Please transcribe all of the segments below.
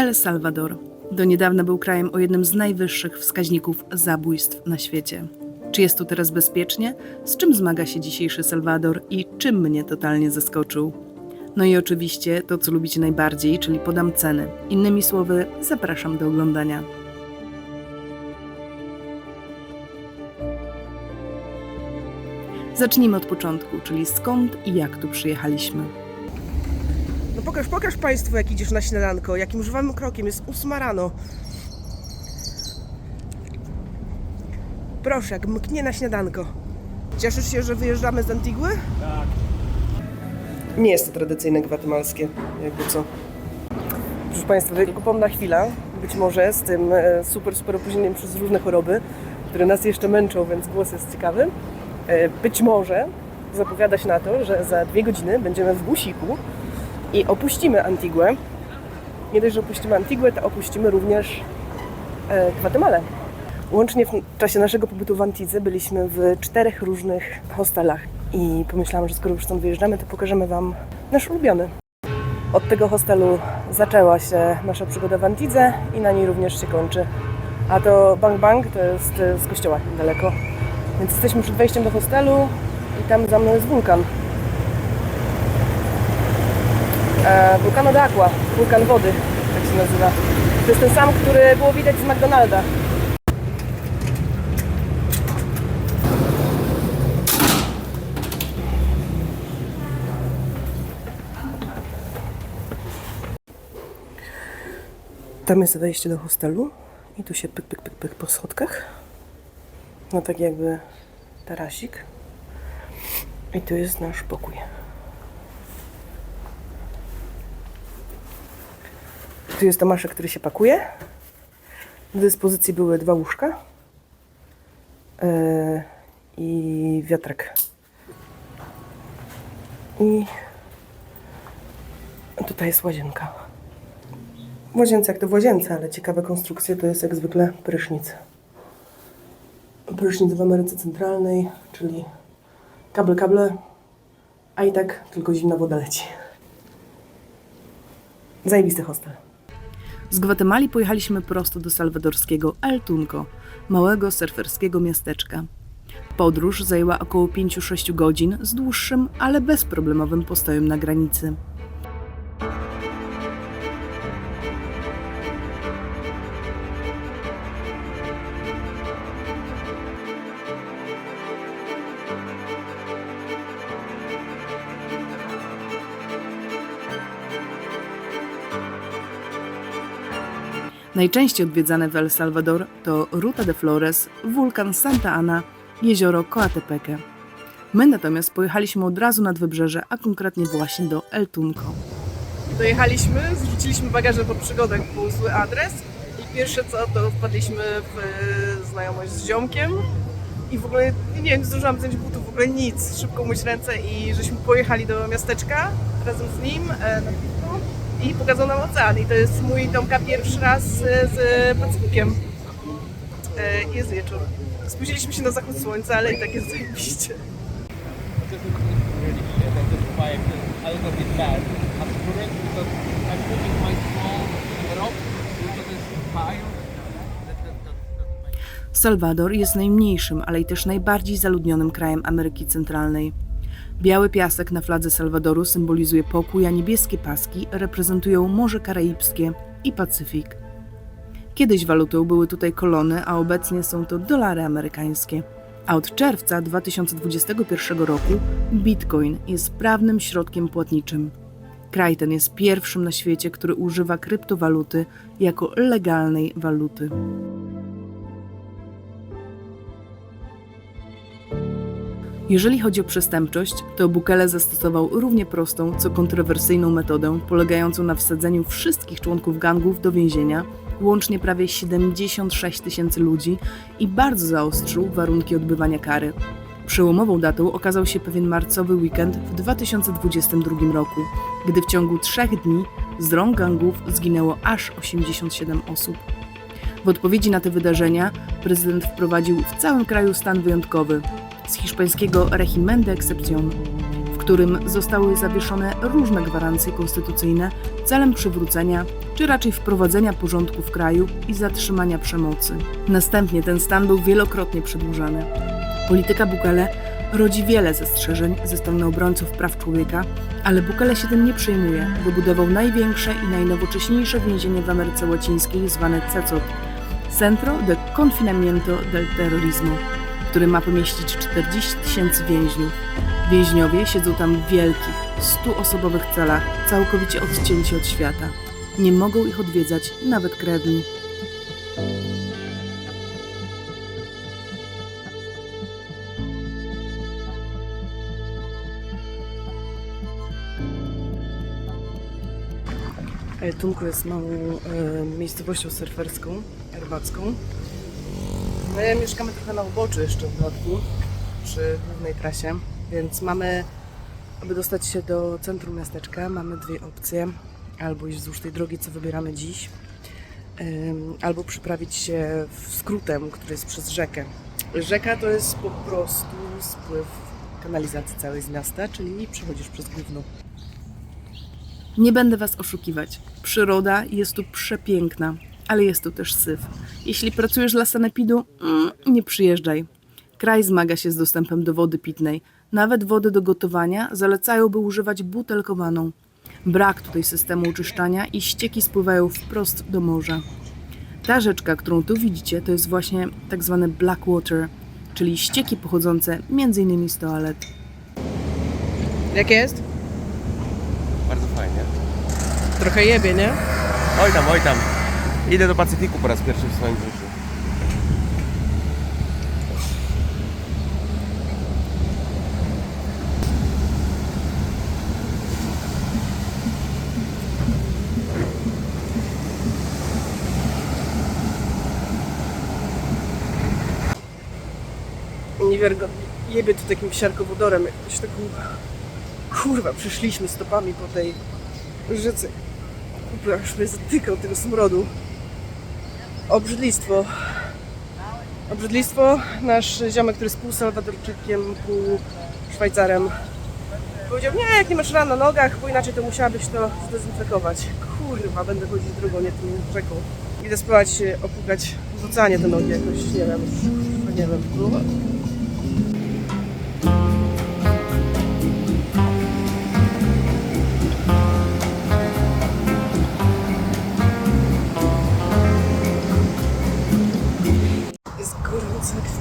El Salvador do niedawna był krajem o jednym z najwyższych wskaźników zabójstw na świecie. Czy jest tu teraz bezpiecznie? Z czym zmaga się dzisiejszy Salwador i czym mnie totalnie zaskoczył? No i oczywiście to, co lubicie najbardziej, czyli podam ceny. Innymi słowy, zapraszam do oglądania. Zacznijmy od początku, czyli skąd i jak tu przyjechaliśmy. No pokaż, pokaż Państwu, jak idziesz na śniadanko, jakim żwawym krokiem, jest ósma rano. Proszę, jak mknie na śniadanko. Cieszysz się, że wyjeżdżamy z Antigły? Tak. Nie jest to tradycyjne gwatemalskie, jakby co. Proszę Państwa, wykupom na chwilę, być może z tym e, super, super opóźnieniem przez różne choroby, które nas jeszcze męczą, więc głos jest ciekawy. E, Być może zapowiada się na to, że za dwie godziny będziemy w busiku i opuścimy Antiguę. Nie dość, że opuścimy Antiguę, to opuścimy również e, Gwatemalę. Łącznie w czasie naszego pobytu w Antidze byliśmy w czterech różnych hostelach i pomyślałam, że skoro już stąd wyjeżdżamy, to pokażemy Wam nasz ulubiony. Od tego hostelu zaczęła się nasza przygoda w Antidze i na niej również się kończy. A to Bang Bang to jest e, z kościoła niedaleko. Więc jesteśmy przed wejściem do hostelu i tam za mną jest wulkan. E, Vulcano d'Aqua, wulkan wody, tak się nazywa. To jest ten sam, który było widać z McDonalda. Tam jest wejście do hostelu i tu się pyk, pyk, pyk, pyk po schodkach. No tak jakby tarasik. I tu jest nasz pokój. Tu jest Tomaszek, który się pakuje. Do dyspozycji były dwa łóżka yy, i wiatrak. I tutaj jest łazienka. W łazience jak to w łazience, ale ciekawe konstrukcje to jest jak zwykle prysznic. Prysznic w Ameryce Centralnej, czyli kable, kable, a i tak tylko zimna woda leci. Zajebisty hostel. Z Gwatemali pojechaliśmy prosto do salwadorskiego El Tunco, małego surferskiego miasteczka. Podróż zajęła około 5-6 godzin z dłuższym, ale bezproblemowym postojem na granicy. Najczęściej odwiedzane w El Salvador to Ruta de Flores, wulkan Santa Ana, jezioro Coatepeque. My natomiast pojechaliśmy od razu nad wybrzeże, a konkretnie właśnie do El Tunco. Dojechaliśmy, zrzuciliśmy bagaże po przygodach, był zły adres i pierwsze co, to wpadliśmy w e, znajomość z ziomkiem i w ogóle, nie wiem, zdążyłam wziąć butów, w ogóle nic, szybko umyć ręce i żeśmy pojechali do miasteczka razem z nim e, na piwko i pokazał nam ocean i to jest mój Tomka pierwszy raz z Pacyfikiem. E, Jest wieczór. Spóźniliśmy się na zachód słońca, ale i tak jest zajebiście. Salwador jest najmniejszym, ale i też najbardziej zaludnionym krajem Ameryki Centralnej. Biały piasek na fladze Salwadoru symbolizuje pokój, a niebieskie paski reprezentują Morze Karaibskie i Pacyfik. Kiedyś walutą były tutaj kolony, a obecnie są to dolary amerykańskie. A od czerwca 2021 roku Bitcoin jest prawnym środkiem płatniczym. Kraj ten jest pierwszym na świecie, który używa kryptowaluty jako legalnej waluty. Jeżeli chodzi o przestępczość, to Bukele zastosował równie prostą, co kontrowersyjną metodę, polegającą na wsadzeniu wszystkich członków gangów do więzienia, łącznie prawie 76 tysięcy ludzi i bardzo zaostrzył warunki odbywania kary. Przełomową datą okazał się pewien marcowy weekend w 2022 roku, gdy w ciągu trzech dni z rąk gangów zginęło aż 87 osób. W odpowiedzi na te wydarzenia prezydent wprowadził w całym kraju stan wyjątkowy, z hiszpańskiego régimen de excepción. W którym zostały zawieszone różne gwarancje konstytucyjne celem przywrócenia czy raczej wprowadzenia porządku w kraju i zatrzymania przemocy. Następnie ten stan był wielokrotnie przedłużany. Polityka Bukele rodzi wiele zastrzeżeń ze strony obrońców praw człowieka, ale Bukele się tym nie przejmuje. Wybudował największe i najnowocześniejsze więzienie w Ameryce Łacińskiej zwane CECOT Centro de Confinamiento del Terrorismo, który ma pomieścić 40 tysięcy więźniów. Więźniowie siedzą tam w wielkich, stuosobowych celach, całkowicie odcięci od świata. Nie mogą ich odwiedzać nawet krewni. Tunku jest małą e, miejscowością surferską, rybacką. My mieszkamy trochę na uboczu jeszcze w dodatku, przy głównej trasie, więc mamy, aby dostać się do centrum miasteczka, mamy dwie opcje. Albo iść wzdłuż tej drogi, co wybieramy dziś, albo przyprawić się skrótem, który jest przez rzekę. Rzeka to jest po prostu spływ kanalizacji całej z miasta, czyli przechodzisz przez główną. Nie będę Was oszukiwać. Przyroda jest tu przepiękna, ale jest tu też syf. Jeśli pracujesz dla sanepidu, mm, nie przyjeżdżaj. Kraj zmaga się z dostępem do wody pitnej. Nawet wody do gotowania zalecają, by używać butelkowaną. Brak tutaj systemu uczyszczania i ścieki spływają wprost do morza. Ta rzeczka, którą tu widzicie, to jest właśnie tak zwane black water, czyli ścieki pochodzące m.in. z toalet. Jak jest? Bardzo fajnie. Trochę jebie, nie? Oj tam, oj tam. Idę do Pacyfiku po raz pierwszy w swoim życiu. Niewiarygodnie. Jebie tu takim siarkowodorem, jakoś taką... Kurwa, przeszliśmy stopami po tej rzece. Kurwa, aż mnie zatykał tego smrodu. Obrzydlistwo. Obrzydlistwo. Nasz ziomek, który jest pół Salwadorczykiem, pół Szwajcarem, powiedział, nie, jak nie masz ran na nogach, bo inaczej to musiałabyś to zdezynfekować. Kurwa, będę chodzić drugą, nie tą rzeką. Idę spróbować opłukać w oceanie te nogi jakoś, nie wiem, nie wiem.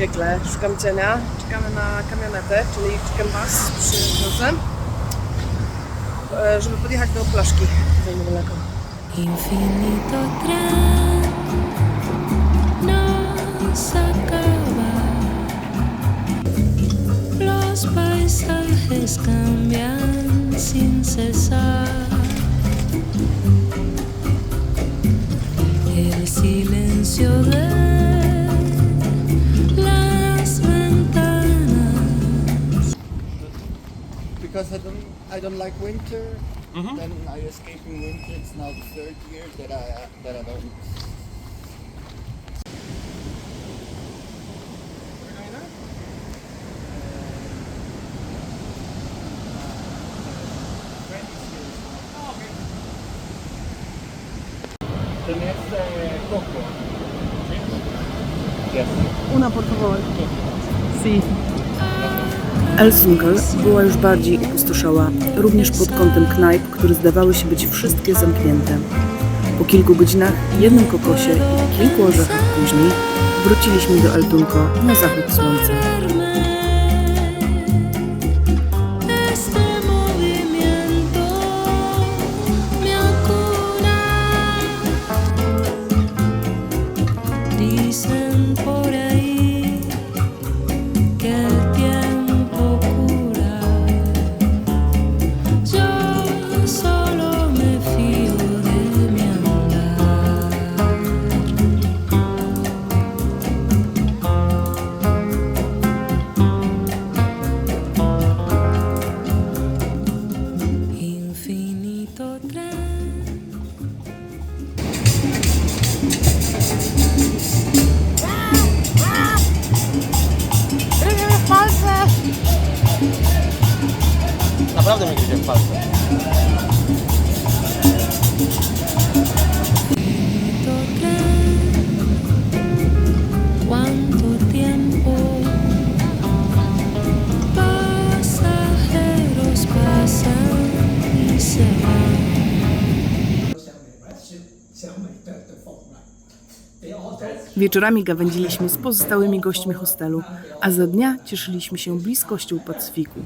Piekle. Szukam cienia. Czekamy na kamionetę, czyli chicken bus przy drodze, e, żeby podjechać do Plaszki. Tutaj niedaleko. Infinito tren nos. Los paisajes cambian sin cesar. Because I don't I don't like winter. Mm-hmm. Then I escape in winter. It's now the third year that I that I don't. Ten jest eh, Coco. Yes. Una, por favor. Si. El Sunkel była już bardziej opustoszała, również pod kątem knajp, które zdawały się być wszystkie zamknięte. Po kilku godzinach, jednym kokosie i kilku orzechach później wróciliśmy do El Tunco na zachód słońca. Wieczorami gawędziliśmy z pozostałymi gośćmi hostelu, a za dnia cieszyliśmy się bliskością Pacyfiku.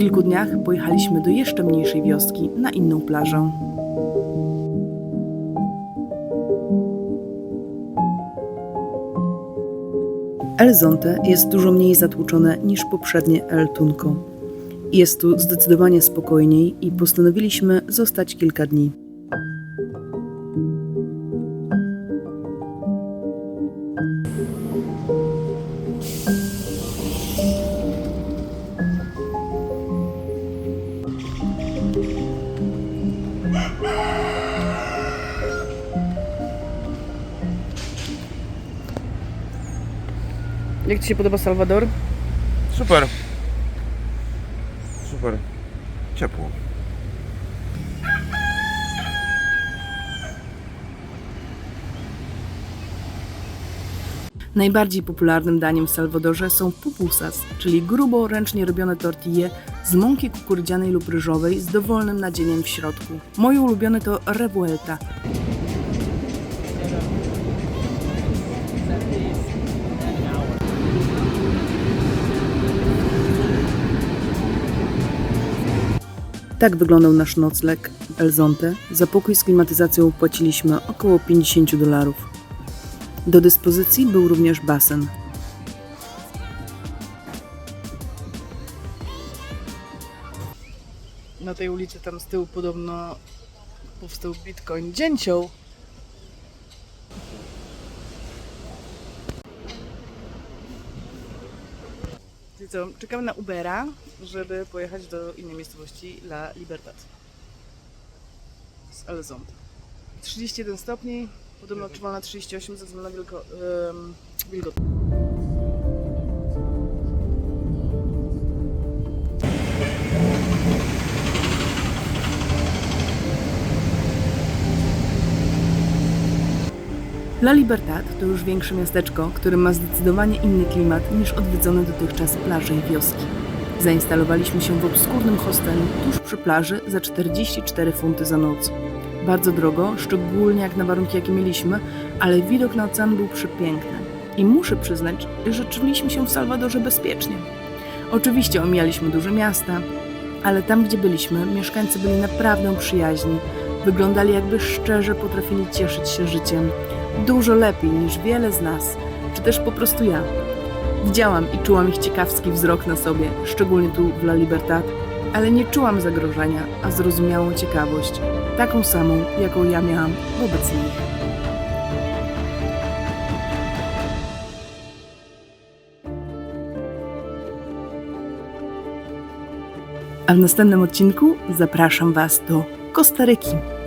Kilku dniach pojechaliśmy do jeszcze mniejszej wioski na inną plażę. El Zonte jest dużo mniej zatłuczone niż poprzednie El Tunco. Jest tu zdecydowanie spokojniej i postanowiliśmy zostać kilka dni. Jak Ci się podoba Salwador? Super. Super. Ciepło. Najbardziej popularnym daniem w Salwadorze są pupusas, czyli grubo ręcznie robione tortille z mąki kukurydzianej lub ryżowej z dowolnym nadzieniem w środku. Moje ulubione to revuelta. Tak wyglądał nasz nocleg w El Zonte. Za pokój z klimatyzacją płaciliśmy około 50 dolarów. Do dyspozycji był również basen. Na tej ulicy tam z tyłu podobno powstał bitcoin dzięcioł. Czyli co, czekamy na Ubera, żeby pojechać do innej miejscowości La Libertad. Z Elzont. 31 stopni, podobno odczuwalna 38 ze względu na wilgo, um, wilgoć. La Libertad to już większe miasteczko, które ma zdecydowanie inny klimat niż odwiedzone dotychczas plaże i wioski. Zainstalowaliśmy się w obskurnym hostelu tuż przy plaży za 44 funty za noc. Bardzo drogo, szczególnie jak na warunki jakie mieliśmy, ale widok na ocean był przepiękny. I muszę przyznać, że czuliśmy się w Salwadorze bezpiecznie. Oczywiście omijaliśmy duże miasta, ale tam gdzie byliśmy, mieszkańcy byli naprawdę przyjaźni. Wyglądali jakby szczerze potrafili cieszyć się życiem. Dużo lepiej niż wiele z nas, czy też po prostu ja. Widziałam i czułam ich ciekawski wzrok na sobie, szczególnie tu w La Libertad, ale nie czułam zagrożenia, a zrozumiałą ciekawość, taką samą, jaką ja miałam wobec nich. A w następnym odcinku zapraszam Was do Kostaryki.